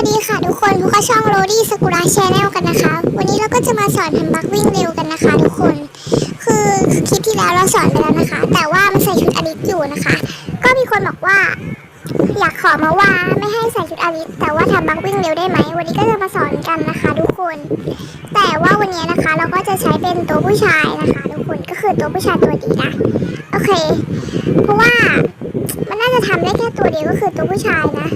วัสดีค่ะทุกคนพวกบช่องโรดี้สกุระชแนลกันนะคะ วันนี้เราก็จะมาสอนทำบักวิ่งเร็วกันนะคะทุกคน คือคลิปที่แล้วเราสอนไปแล้วนะคะ แต่ว่ามันใส่ชุดอลิสอยู่นะคะ ก็มีคนบอกว่า อยากขอมาว่าไม่ให้ใส่ชุดอลิสแต่ว่าทำบักวิ่งเร็วได้ไหมวันนี้ก็จะมาสอนกันนะคะทุกคน แต่ว่าวันนี้นะคะเราก็จะใช้เป็นตัวผู้ชายนะคะทุกคนก็คือตัวผู้ชายตัวดีนะโอเค เพราะว่ามันน่าจะทำได้แค่ตัวเดียวก็คือตัวผู้ชายนะ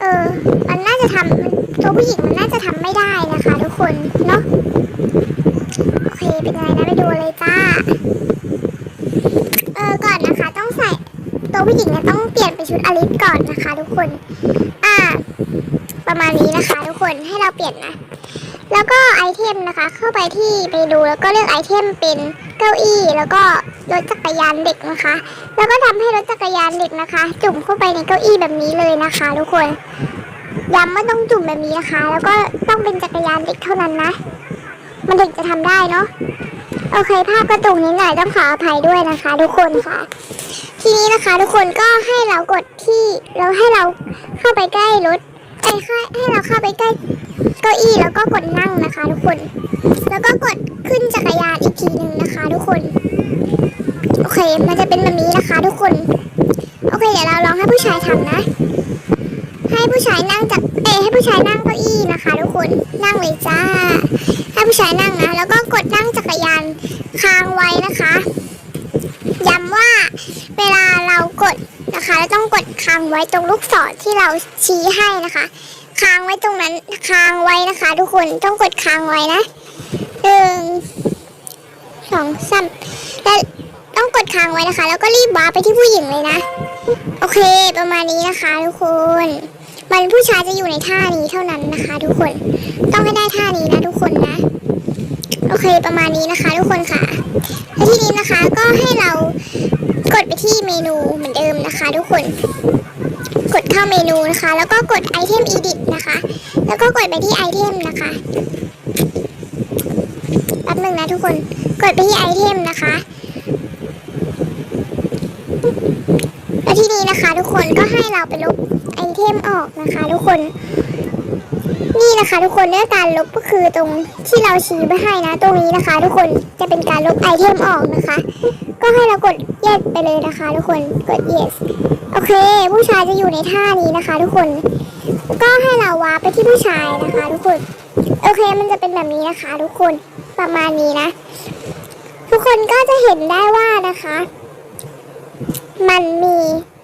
เออมัน ทำตัวผู้หญิงมันน่าจะทำไม่ได้นะคะทุกคนเนาะโอเคเป็นไงนะไปดูเลยจ้าเออก่อนนะคะต้องใส่ตัวผู้หญิงเนี่ยต้องเปลี่ยนเป็นชุดอลิสก่อนนะคะทุกคน อ่า ประมาณนี้นะคะ ทุกคนให้เราเปลี่ยนนะ แล้วก็ไอเทมนะคะ เข้าไปที่เมนูแล้วก็เลือกไอเทมเป็นเก้าอี้แล้วก็รถจักรยานเด็กนะคะ แล้วก็ทำให้รถจักรยานเด็กนะคะ จุ่มเข้าไปในเก้าอี้แบบนี้เลยนะคะ ทุกคน ย้ำว่าต้องจุ่มแบบนี้นะคะ แล้วก็ต้องเป็นจักรยานเด็กเท่านั้นนะ มันถึงจะทำได้เนาะ โอเค ภาพกระตุกนิดหน่อยต้องขออภัยด้วยนะคะ ทุกคนค่ะ ทีนี้นะคะทุกคนก็ให้เรากดที่เราให้เราเข้าไปใกล้รถไอ้ให้ให้เราเข้าไปใกล้เก้าอี้แล้วก็กดนั่งนะคะ ทุกคน แล้วก็กดขึ้นจักรยานอีกทีหนึ่งนะคะ ทุกคน โอเค มันจะเป็นแบบนี้นะคะ ทุกคน โอเค เดี๋ยวเราลองให้ผู้ชายทำนะ ให้ผู้ชายนั่งจากเอยให้ผู้ชายนั่งเก้าอี้นะคะ ทุกคนนั่งเลยจ้า ให้ผู้ชายนั่งนะแล้วก็กดนั่งจักรยานค้างไว้นะคะย้ำว่าเวลาเรากดนะคะเราต้องกดค้างไว้ตรงลูกศรที่เราชี้ให้นะคะค้างไว้ตรงนั้นค้างไว้นะคะ ทุกคนต้องกดค้างไว้นะหนึ่งสองสามแล้วต้องกดค้างไว้นะคะ แล้วก็รีบว้ารไปที่ผู้หญิงเลยนะ โอเคประมาณนี้นะคะ ทุกคน มันผู้ชายจะอยู่ในท่านี้เท่านั้นนะคะ ทุกคน ต้องให้ได้ท่านี้นะทุกคนนะ โอเคประมาณนี้นะคะ ทุกคนค่ะแล้วทีนี้นะคะก็ให้เรากดไปที่เมนูเหมือนเดิมนะคะ ทุกคน กดเข้าเมนูนะคะ แล้วก็กดไอเทม edit นะคะ แล้วก็กดไปที่ไอเทมนะคะแป๊บหนึงนะทุกคน กดไปที่ไอเทมนะคะ นะคะ ทุกคนก็ให้เราไปลบไอเทมออกนะคะ ทุกคน นี่นะคะ ทุกคนเนื้อการลบก็คือตรงที่เราชี้ไปให้นะ ตรงนี้นะคะ ทุกคนจะเป็นการลบไอเทมออกนะคะ ก็ให้เรากด yes ไปเลยนะคะ ทุกคนกด yes โอเค ผู้ชายจะอยู่ในท่านี้นะคะ ทุกคนก็ให้เราวาร์ปไปที่ผู้ชายนะคะ ทุกคน โอเคมันจะเป็นแบบนี้นะคะ ทุกคนประมาณนี้นะ ทุกคนก็จะเห็นได้ว่านะคะ มันมี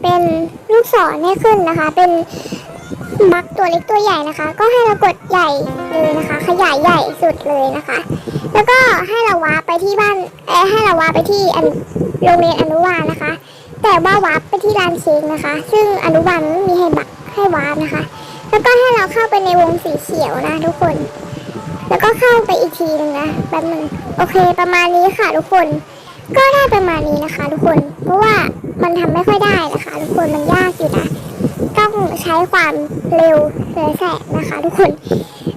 เป็นลูกศรให้ขึ้นนะคะ เป็นบักตัวเล็กตัวใหญ่นะคะ ก็ให้เรากดใหญ่เลยนะคะ ขยายใหญ่สุดเลยนะคะ แล้วก็ให้เราวาร์ปไปที่บ้านเออให้เราวาร์ปไปที่อันโรงเรียนอนุบาลนะคะ แต่ว่าวาร์ปไปที่ร้านเค้กนะคะ ซึ่งอนุบาลไม่มีให้บักให้วาร์ปนะคะ แล้วก็ให้เราเข้าไปในวงสีเขียวนะทุกคน แล้วก็เข้าไปอีกทีหนึงนะแป๊บนึงโอเคประมาณนี้ค่ะทุกคน ก็ได้ประมาณนี้นะคะ ทุกคนเพราะว่า มันทำไม่ค่อยได้นะคะ ทุกคนมันยากอยู่นะ ต้องใช้ความเร็วเสือแสนะคะ ทุกคน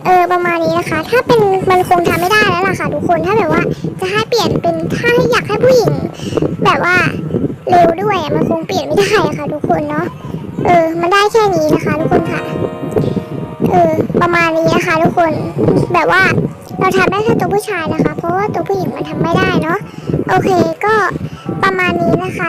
เออประมาณนี้นะคะ ถ้าเป็นมันคงทำไม่ได้แล้วล่ะค่ะ ทุกคนถ้าแบบว่าจะให้เปลี่ยนเป็นถ้าอยากให้ผู้หญิง แบบว่าเร็วด้วยมันคงเปลี่ยนไม่ได้ะค่ะ ทุกคนเนาะเออ มันได้แค่นี้นะคะ ทุกคนค่ะ เออ ประมาณนี้นะคะ ทุกคน แบบว่าเราทำได้แค่ตัวผู้ชายนะคะ เพราะว่าตัวผู้หญิงมันทำไม่ได้เนาะ โอเค ก็ประมาณนี้นะคะ